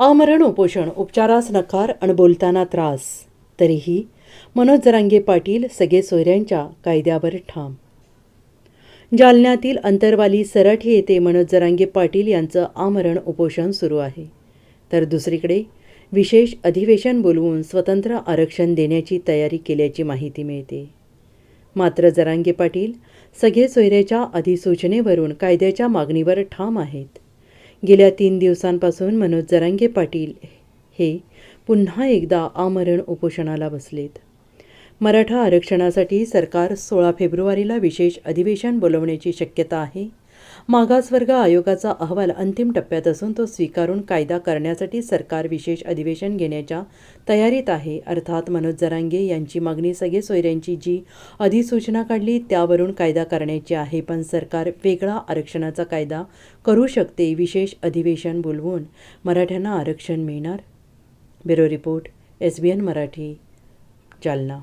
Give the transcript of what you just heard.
आमरण उपोषण उपचारास नकार आणि बोलताना त्रास. तरीही मनोज जरांगे पाटील सगळे सोयऱ्यांच्या कायद्यावर ठाम. जालन्यातील अंतरवाली सरठी येथे मनोज जरांगे पाटील यांचं आमरण उपोषण सुरू आहे. तर दुसरीकडे विशेष अधिवेशन बोलवून स्वतंत्र आरक्षण देण्याची तयारी केल्याची माहिती मिळते. मात्र जरांगे पाटील सगळे सोयऱ्याच्या अधिसूचनेवरून कायद्याच्या मागणीवर ठाम आहेत. गेल्या तीन दिवसांपासून मनोज जरांगे पाटील हे पुन्हा एकदा आमरण उपोषणाला बसलेत. मराठा आरक्षणासाठी सरकार सोळा फेब्रुवारीला विशेष अधिवेशन बोलवण्याची शक्यता आहे. मागासवर्ग आयोगाचा अहवाल अंतिम टप्प्यात असून तो स्वीकारून कायदा करण्यासाठी सरकार विशेष अधिवेशन घेण्याच्या तयारीत आहे. अर्थात मनोज जरांगे यांची मागणी सगळे सोयऱ्यांची जी अधिसूचना काढली त्यावरून कायदा करण्याची आहे. पण सरकार वेगळा आरक्षणाचा कायदा करू शकते विशेष अधिवेशन बोलवून. मराठ्यांना आरक्षण मिळणार? Bureau report S B N Marathi Jalna.